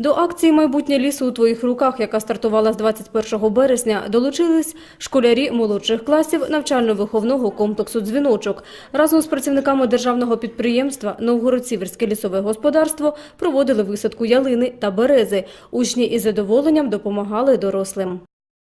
До акції Майбутнє лісу у твоїх руках, яка стартувала з 21 березня, долучились школярі молодших класів навчально-виховного комплексу Дзвіночок. Разом з працівниками державного підприємства Новгород-Сіверське лісове господарство проводили висадку ялини та берези. Учні із задоволенням допомагали дорослим.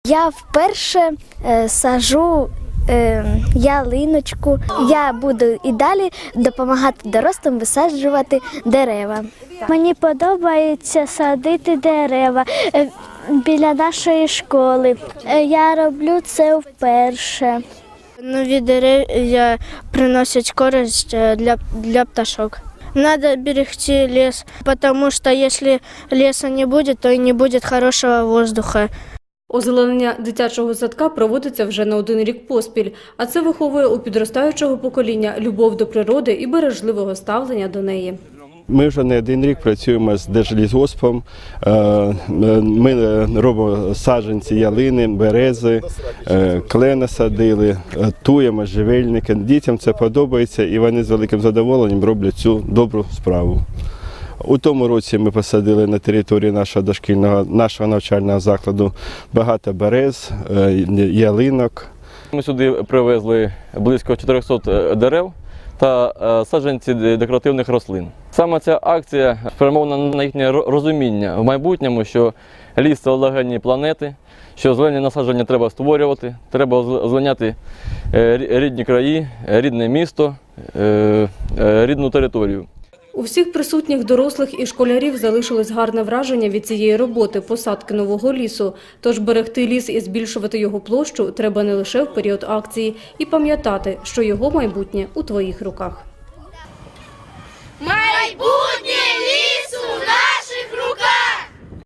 Я вперше е, сажу е, ялиночку. Я буду і далі допомагати дорослим висаджувати дерева. Мені подобається садити дерева е, біля нашої школи. Е, Я роблю це вперше. Нові дерев'я приносять користь е, для, для пташок. Надо берегти лес, потому что если леса не будет, то и не будет хорошего воздуха. Озеленення дитячого садка проводиться вже не один рік поспіль, а це виховує у підростаючого покоління любов до природи і бережливого ставлення до неї. Ми вже не один рік працюємо з Держлісгоспом. Е, Ми е, робимо саджанці ялини, берези, е, клена садили, туємо живельники. Дітям це подобається і вони з великим задоволенням роблять цю добру справу. У тому році ми посадили на території нашого дошкільного нашого навчального закладу багато берез, е, ялинок. Ми сюди привезли близько 400 дерев та е, саджанці декоративних рослин. Саме ця акція спрямована на їхнє розуміння в майбутньому, що ліс це легені планети, що зелені насадження треба створювати, треба е, рі- рідні краї, е, рідне місто, е, е, рідну територію. У всіх присутніх дорослих і школярів залишилось гарне враження від цієї роботи посадки нового лісу. Тож берегти ліс і збільшувати його площу треба не лише в період акції і пам'ятати, що його майбутнє у твоїх руках.